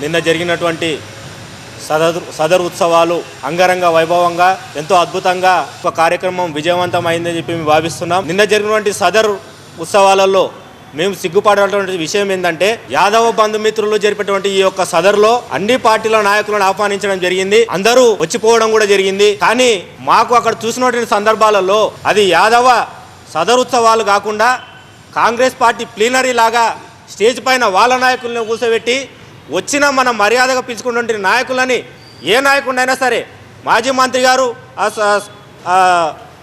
నిన్న జరిగినటువంటి సదరు సదర్ ఉత్సవాలు అంగరంగ వైభవంగా ఎంతో అద్భుతంగా ఒక కార్యక్రమం విజయవంతం అయిందని చెప్పి మేము భావిస్తున్నాం. నిన్న జరిగినటువంటి సదర్ ఉత్సవాలలో మేము సిగ్గుపడేటువంటి విషయం ఏంటంటే యాదవ బంధుమిత్రులు జరిపినటువంటి ఈ యొక్క సదరులో అన్ని పార్టీల నాయకులను ఆహ్వానించడం జరిగింది. అందరూ వచ్చిపోవడం కూడా జరిగింది. కానీ మాకు అక్కడ చూసినటువంటి సందర్భాలలో అది యాదవ సదరుత్సవాలు కాకుండా కాంగ్రెస్ పార్టీ ప్లీనరీ లాగా స్టేజ్ పైన వాళ్ళ నాయకులను కూర్చోబెట్టి వచ్చిన మన మర్యాదగా పిలుచుకున్నటువంటి నాయకులని ఏ నాయకుడైనా సరే మాజీ మంత్రి గారు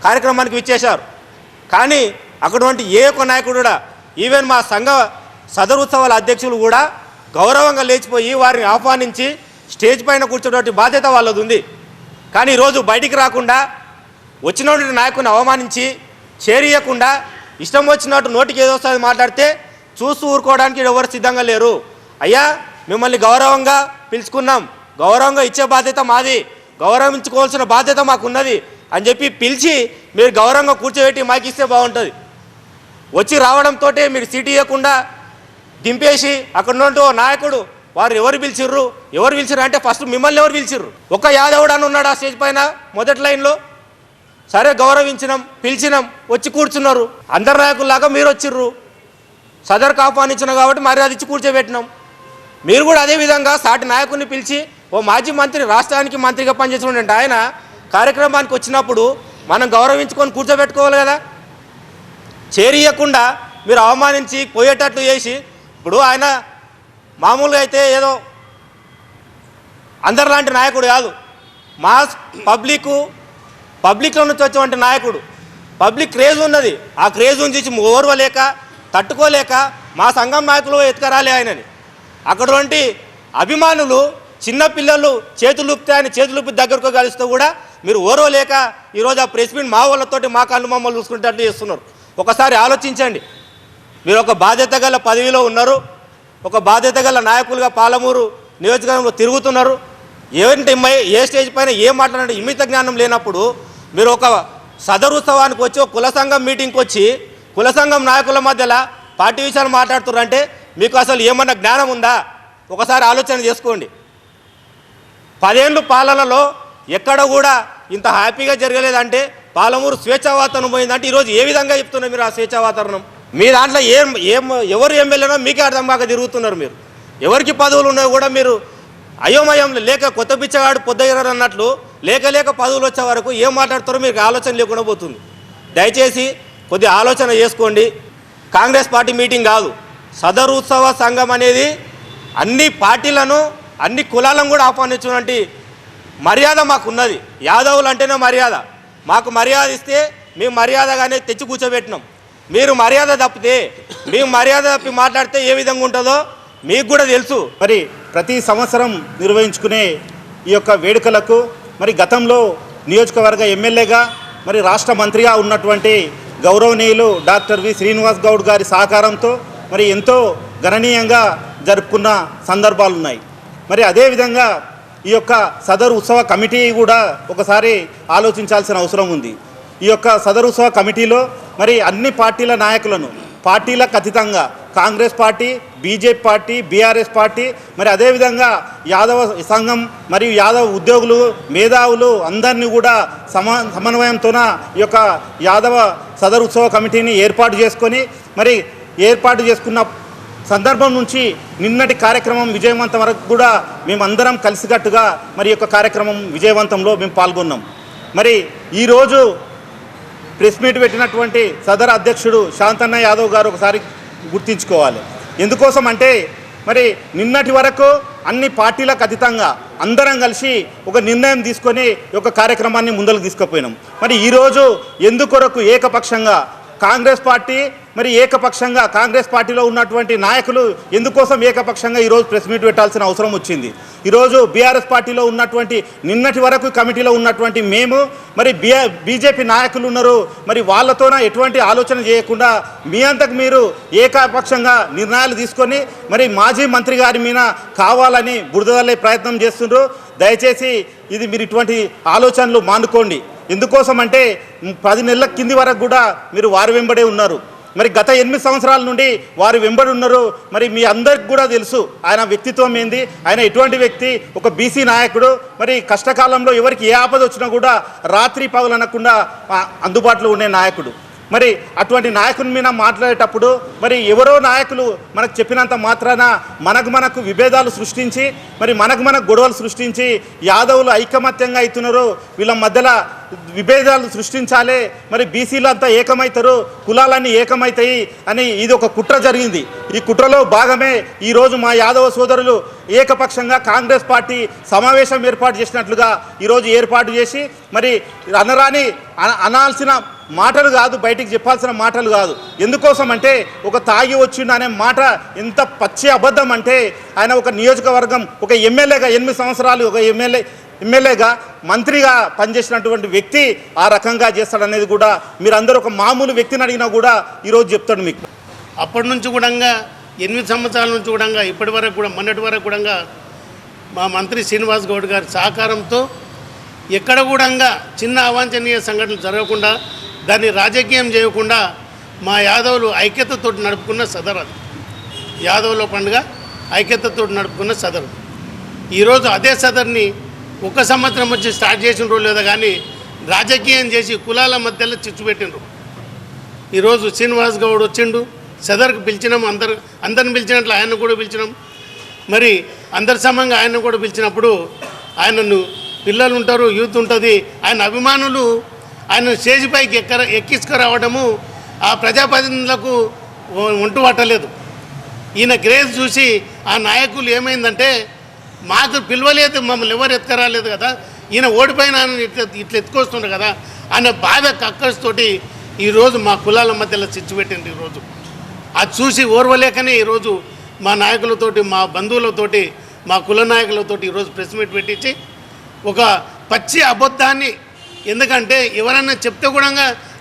కార్యక్రమానికి విచ్చేశారు. కానీ అటువంటి ఏ ఒక్క నాయకుడు కూడా ఈవెన్ మా సంఘ సదరు ఉత్సవాల అధ్యక్షులు కూడా గౌరవంగా లేచిపోయి వారిని ఆహ్వానించి స్టేజ్ పైన కూర్చోటువంటి బాధ్యత వాళ్ళది ఉంది. కానీ ఈరోజు బయటికి రాకుండా వచ్చినటువంటి నాయకుని అవమానించి చేరియకుండా ఇష్టం వచ్చినట్టు నోటికి ఏదో వస్తుంది మాట్లాడితే చూస్తూ ఊరుకోవడానికి ఎవరు సిద్ధంగా లేరు. అయ్యా మిమ్మల్ని గౌరవంగా పిలుచుకున్నాం. గౌరవంగా ఇచ్చే బాధ్యత మాది. గౌరవించుకోవాల్సిన బాధ్యత మాకున్నది అని చెప్పి పిలిచి మీరు గౌరవంగా కూర్చోబెట్టి మాకు ఇస్తే బాగుంటుంది. వచ్చి రావడంతో మీరు సీటు ఇవ్వకుండా దింపేసి అక్కడ ఉన్నట్టు ఓ నాయకుడు వారు ఎవరు పిలిచిర్రు ఎవరు పిలిచిర్రు అంటే ఫస్ట్ మిమ్మల్ని ఎవరు పిలిచిర్రు? ఒక యాదవుడు అని ఉన్నాడు ఆ స్టేజ్ పైన మొదటి లైన్లో. సరే గౌరవించినాం పిలిచినాం వచ్చి కూర్చున్నారు. అందరు నాయకుల్లాగా మీరు వచ్చిర్రు. సదర్కు ఆహ్వానించిన కాబట్టి మర్యాద ఇచ్చి కూర్చోబెట్టినాం. మీరు కూడా అదే విధంగా సాటి నాయకుడిని పిలిచి ఓ మాజీ మంత్రి రాష్ట్రానికి మంత్రిగా పనిచేసినటువంటి ఆయన కార్యక్రమానికి వచ్చినప్పుడు మనం గౌరవించుకొని కూర్చోబెట్టుకోవాలి కదా. చేరియకుండా మీరు అవమానించి పోయేటట్లు చేసి ఇప్పుడు ఆయన మామూలుగా అయితే ఏదో అందరిలాంటి నాయకుడు కాదు. మాస్ పబ్లిక్ పబ్లిక్లో నుంచి వచ్చేటువంటి నాయకుడు. పబ్లిక్ క్రేజ్ ఉన్నది. ఆ క్రేజ్ నుంచి ఓర్వలేక తట్టుకోలేక మా సంఘం నాయకులు ఎత్తుకరాలే ఆయనని. అక్కడటువంటి అభిమానులు చిన్న పిల్లలు చేతులు ఊపితే ఆయన చేతులు దగ్గరకు కలిస్తూ కూడా మీరు ఓర్వలేక ఈరోజు ఆ ప్రెస్ మీట్ మా వాళ్ళతోటి మా కళ్ళు మమ్మల్ని చూసుకునేటట్టు చేస్తున్నారు. ఒకసారి ఆలోచించండి. మీరు ఒక బాధ్యత గల పదవిలో ఉన్నారు. ఒక బాధ్యత గల నాయకులుగా పాలమూరు నియోజకవర్గంలో తిరుగుతున్నారు. ఏంటి ఏ స్టేజ్ పైన ఏం మాట్లాడే ఇమిత జ్ఞానం లేనప్పుడు మీరు ఒక సదరు ఉత్సవానికి వచ్చి ఒక కుల సంఘం మీటింగ్కి వచ్చి కుల సంఘం నాయకుల మధ్యలో పార్టీ విషయాలు మాట్లాడుతున్నారంటే మీకు అసలు ఏమన్నా జ్ఞానం ఉందా? ఒకసారి ఆలోచన చేసుకోండి. పదేళ్ళు పాలనలో ఎక్కడ కూడా ఇంత హ్యాపీగా జరగలేదంటే పాలమూరు స్వేచ్ఛా వాతావరణం పోయిందంటే ఈరోజు ఏ విధంగా చెప్తున్నారు మీరు ఆ స్వేచ్ఛా వాతావరణం మీ దాంట్లో ఏం ఏం ఎవరు ఎమ్మెల్యేనో మీకే అర్థం కాక తిరుగుతున్నారు మీరు. ఎవరికి పదవులు ఉన్నాయో కూడా మీరు అయోమయం లేక కొత్త పిచ్చగాడు పొద్దయ్యారు అన్నట్లు లేక లేక పదవులు వచ్చే వరకు ఏం మాట్లాడతారో మీకు ఆలోచన లేకుండా పోతుంది. దయచేసి కొద్ది ఆలోచన చేసుకోండి. కాంగ్రెస్ పార్టీ మీటింగ్ కాదు. సదరు ఉత్సవ సంఘం అనేది అన్ని పార్టీలను అన్ని కులాలను కూడా ఆహ్వానించినటువంటి మర్యాద మాకున్నది. యాదవులు అంటేనే మర్యాద. మాకు మర్యాద ఇస్తే మేము మర్యాదగానే తెచ్చి కూర్చోబెట్టినాం. మీరు మర్యాద తప్పితే మేము మర్యాద తప్పి మాట్లాడితే ఏ విధంగా ఉంటుందో మీకు కూడా తెలుసు. మరి ప్రతి సంవత్సరం నిర్వహించుకునే ఈ యొక్క వేడుకలకు మరి గతంలో నియోజకవర్గ ఎమ్మెల్యేగా మరి రాష్ట్ర మంత్రిగా ఉన్నటువంటి గౌరవనీయులు డాక్టర్ వి. శ్రీనివాస్ గౌడ్ గారి సహకారంతో మరి ఎంతో గణనీయంగా జరుపుకున్న సందర్భాలు ఉన్నాయి మరి అదేవిధంగా ఈ యొక్క సదరు ఉత్సవ కమిటీ కూడా ఒకసారి ఆలోచించాల్సిన అవసరం ఉంది. ఈ యొక్క సదరు ఉత్సవ కమిటీలో మరి అన్ని పార్టీల నాయకులను పార్టీలకు అతీతంగా Congress party BJP party BRS party మరి అదేవిధంగా యాదవ సంఘం మరియు యాదవ ఉద్యోగులు మేధావులు అందరినీ కూడా సమ సమన్వయంతోన ఈ యొక్క యాదవ సదరు ఉత్సవ కమిటీని ఏర్పాటు చేసుకొని మరి ఏర్పాటు చేసుకున్న సందర్భం నుంచి నిన్నటి కార్యక్రమం విజయవంతం వరకు కూడా మేమందరం కలిసికట్టుగా మరి యొక్క కార్యక్రమం విజయవంతంలో మేము పాల్గొన్నాం. మరి ఈరోజు ప్రెస్ మీట్ పెట్టినటువంటి సదర్ అధ్యక్షుడు శాంతన్న యాదవ్ గారు ఒకసారి గుర్తించుకోవాలి. ఎందుకోసం అంటే మరి నిన్నటి వరకు అన్ని పార్టీలకు అతీతంగా అందరం కలిసి ఒక నిర్ణయం తీసుకొని ఒక కార్యక్రమాన్ని ముందరకు తీసుకుపోయినాం. మరి ఈరోజు ఎందుకొరకు ఏకపక్షంగా కాంగ్రెస్ పార్టీ మరి ఏకపక్షంగా కాంగ్రెస్ పార్టీలో ఉన్నటువంటి నాయకులు ఎందుకోసం ఏకపక్షంగా ఈరోజు ప్రెస్ మీట్ పెట్టాల్సిన అవసరం వచ్చింది? ఈరోజు బీఆర్ఎస్ పార్టీలో ఉన్నటువంటి నిన్నటి వరకు కమిటీలో ఉన్నటువంటి మేము మరి బీజేపీ నాయకులు ఉన్నారు. మరి వాళ్ళతోన ఎటువంటి ఆలోచన చేయకుండా మీ అంతకు మీరు ఏకపక్షంగా నిర్ణయాలు తీసుకొని మరి మాజీ మంత్రి గారి మీద కావాలని బురదలే ప్రయత్నం చేస్తుండ్రు. దయచేసి ఇది మీరు ఇటువంటి ఆలోచనలు మానుకోండి. ఎందుకోసం అంటే పది నెలల కింది వరకు కూడా మీరు వారి వెంబడే ఉన్నారు. మరి గత ఎనిమిది సంవత్సరాల నుండి వారు వెంబడి ఉన్నారు? మరి మీ అందరికి కూడా తెలుసు. ఆయన వ్యక్తిత్వం ఏంది? ఆయన ఎటువంటి వ్యక్తి? ఒక బీసీ నాయకుడు. మరి కష్టకాలంలో ఎవరికి ఏ ఆపద వచ్చినా కూడా రాత్రి పగలు అనకుండా అందుబాటులో ఉండే నాయకుడు. మరి అటువంటి నాయకుని మీద మాట్లాడేటప్పుడు మరి ఎవరో నాయకులు మనకు చెప్పినంత మాత్రాన మనకు మనకు విభేదాలు సృష్టించి మరి మనకు మనకు గొడవలు సృష్టించి యాదవులు ఐకమత్యంగా అవుతున్నారు. వీళ్ళ మధ్యలో విభేదాలు సృష్టించాలి. మరి బీసీలు అంతా ఏకమవుతారు కులాలన్నీ ఏకమవుతాయి అని ఇది ఒక కుట్ర జరిగింది. ఈ కుట్రలో భాగమే ఈరోజు మా యాదవ సోదరులు ఏకపక్షంగా కాంగ్రెస్ పార్టీ సమావేశం ఏర్పాటు చేసినట్లుగా ఈరోజు ఏర్పాటు చేసి మరి అనరాని అన- అనాల్సిన మాటలు కాదు బయటికి చెప్పాల్సిన మాటలు కాదు. ఎందుకోసం అంటే ఒక తాగి వచ్చిండు అనే మాట ఎంత పచ్చి అబద్ధం అంటే ఆయన ఒక నియోజకవర్గం ఒక ఎమ్మెల్యేగా ఎనిమిది సంవత్సరాలు ఒక ఎమ్మెల్యే ఎమ్మెల్యేగా మంత్రిగా పనిచేసినటువంటి వ్యక్తి ఆ రకంగా చేస్తాడనేది కూడా మీరందరూ ఒక మామూలు వ్యక్తిని అడిగినా కూడా ఈరోజు చెప్తాడు మీకు. అప్పటి నుంచి కూడా ఎనిమిది సంవత్సరాల నుంచి కూడా ఇప్పటి వరకు కూడా మొన్నటి వరకు కూడా మా మంత్రి శ్రీనివాస్ గౌడ్ గారి సహకారంతో ఎక్కడ కూడా చిన్న అవాంఛనీయ సంఘటనలు జరగకుండా దాన్ని రాజకీయం చేయకుండా మా యాదవులు ఐక్యతతో నడుపుకున్న సదరు అది. యాదవుల పండుగ ఐక్యతతో నడుపుకున్న సదరు. ఈరోజు అదే సదర్ని ఒక సంవత్సరం వచ్చి స్టార్ట్ చేసిన లేదా కానీ రాజకీయం చేసి కులాల మధ్యలో చిచ్చు పెట్టినరు ఈరోజు శ్రీనివాస్ గౌడ్ వచ్చిండు సదర్కు పిలిచినాం అందరు అందరిని పిలిచినట్లు ఆయన్ని కూడా పిలిచినాం. మరి అందరి సమంగా ఆయన కూడా పిలిచినప్పుడు ఆయనను పిల్లలు ఉంటారు యూత్ ఉంటుంది ఆయన అభిమానులు ఆయన స్టేజ్ పైకి ఎక్కర ఎక్కించుకురావడము ఆ ప్రజాప్రతినిధులకు ఒంటు పట్టలేదు ఈయన క్రేజ్ చూసి ఆ నాయకులు ఏమైందంటే మాకు పిలవలేదు మమ్మల్ని ఎవరు ఎత్తుకరాలేదు కదా. ఈయన ఓడిపోయినానని ఇట్లా ఇట్లా ఎత్తుకొస్తుండ్రు కదా. అనే బాధ కక్కస్తోటి ఈరోజు మా కులాల మధ్యలో చిచ్చు పెట్టింది ఈరోజు. అది చూసి ఓర్వలేకనే ఈరోజు మా నాయకులతోటి మా బంధువులతోటి మా కుల నాయకులతోటి ఈరోజు ప్రెస్ మీట్ పెట్టించి ఒక పచ్చి అబద్ధాన్ని ఎందుకంటే ఎవరన్నా చెప్తే కూడా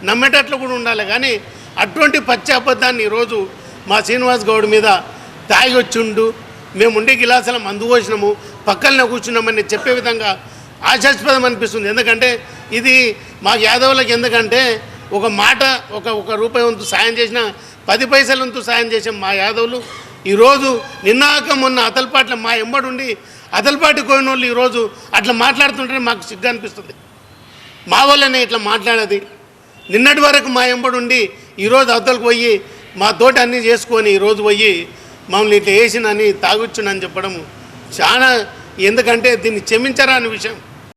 నమ్మేటట్లు కూడా ఉండాలి. కానీ అటువంటి పచ్చి అబద్ధాన్ని ఈరోజు మా శ్రీనివాస్ గౌడ్ మీద తాగి వచ్చిండు. మేము ఉండే గిలాసాల మందు పోసినాము పక్కన కూర్చున్నామని చెప్పే విధంగా ఆశాస్పదం అనిపిస్తుంది. ఎందుకంటే ఇది మా యాదవులకు ఎందుకంటే ఒక మాట ఒక ఒక రూపాయి వంతు సాయం చేసిన పది పైసల వంతు సాయం చేసాం మా యాదవులు ఈరోజు నిన్నాక మొన్న అతలపాట్ల మా ఎంబడుండి అతలపాటి కోయిన వాళ్ళు ఈరోజు అట్లా మాట్లాడుతుంటే మాకు సిగ్గు అనిపిస్తుంది. మా వాళ్ళనే ఇట్లా మాట్లాడేది. నిన్నటి వరకు మా ఎంబడుండి ఈరోజు అవతలకు పోయి మా తోటి అన్నీ చేసుకొని ఈరోజు పోయి మమ్మల్ని ఇట్లా వేసినని తాగొచ్చునని చెప్పడం చాలా ఎందుకంటే దీన్ని క్షమించరా అనే విషయం.